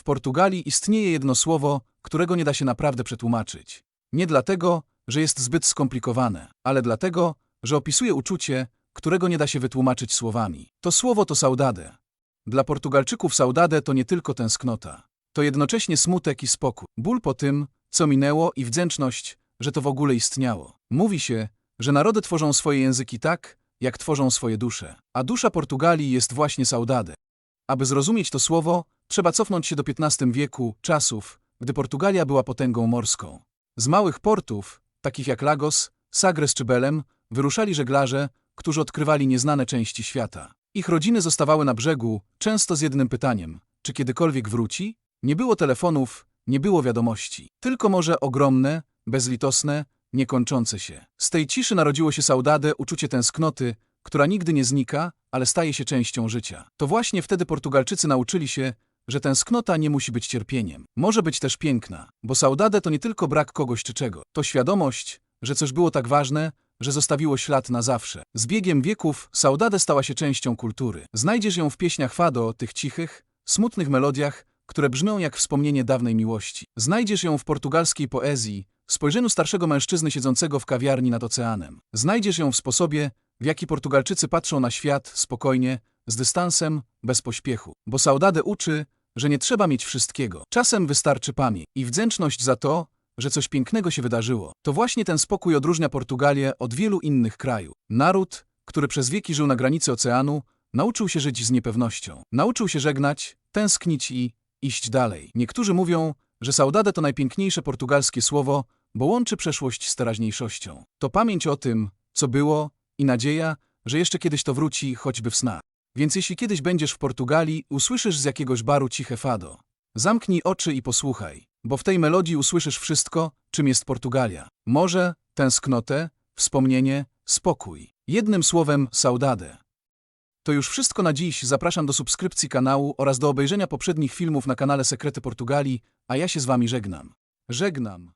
W Portugalii istnieje jedno słowo, którego nie da się naprawdę przetłumaczyć. Nie dlatego, że jest zbyt skomplikowane, ale dlatego, że opisuje uczucie, którego nie da się wytłumaczyć słowami. To słowo to saudade. Dla Portugalczyków saudade to nie tylko tęsknota. To jednocześnie smutek i spokój. Ból po tym, co minęło i wdzięczność, że to w ogóle istniało. Mówi się, że narody tworzą swoje języki tak, jak tworzą swoje dusze. A dusza Portugalii jest właśnie saudade. Aby zrozumieć to słowo, trzeba cofnąć się do XV wieku, czasów, gdy Portugalia była potęgą morską. Z małych portów, takich jak Lagos, Sagres czy Belem, wyruszali żeglarze, którzy odkrywali nieznane części świata. Ich rodziny zostawały na brzegu, często z jednym pytaniem: czy kiedykolwiek wróci? Nie było telefonów, nie było wiadomości. Tylko morze ogromne, bezlitosne, niekończące się. Z tej ciszy narodziło się saudade, uczucie tęsknoty, która nigdy nie znika, ale staje się częścią życia. To właśnie wtedy Portugalczycy nauczyli się, że tęsknota nie musi być cierpieniem. Może być też piękna, bo saudade to nie tylko brak kogoś czy czego. To świadomość, że coś było tak ważne, że zostawiło ślad na zawsze. Z biegiem wieków saudade stała się częścią kultury. Znajdziesz ją w pieśniach fado, tych cichych, smutnych melodiach, które brzmią jak wspomnienie dawnej miłości. Znajdziesz ją w portugalskiej poezji, spojrzeniu starszego mężczyzny siedzącego w kawiarni nad oceanem. Znajdziesz ją w sposobie, w jaki Portugalczycy patrzą na świat spokojnie, z dystansem, bez pośpiechu. Bo saudade uczy, że nie trzeba mieć wszystkiego. Czasem wystarczy pamięć i wdzięczność za to, że coś pięknego się wydarzyło. To właśnie ten spokój odróżnia Portugalię od wielu innych krajów. Naród, który przez wieki żył na granicy oceanu, nauczył się żyć z niepewnością. Nauczył się żegnać, tęsknić i iść dalej. Niektórzy mówią, że saudade to najpiękniejsze portugalskie słowo, bo łączy przeszłość z teraźniejszością. To pamięć o tym, co było i nadzieja, że jeszcze kiedyś to wróci, choćby w snach. Więc jeśli kiedyś będziesz w Portugalii, usłyszysz z jakiegoś baru ciche fado. Zamknij oczy i posłuchaj, bo w tej melodii usłyszysz wszystko, czym jest Portugalia. Morze, tęsknotę, wspomnienie, spokój. Jednym słowem, saudade. To już wszystko na dziś. Zapraszam do subskrypcji kanału oraz do obejrzenia poprzednich filmów na kanale Sekrety Portugalii, a ja się z wami żegnam. Żegnam.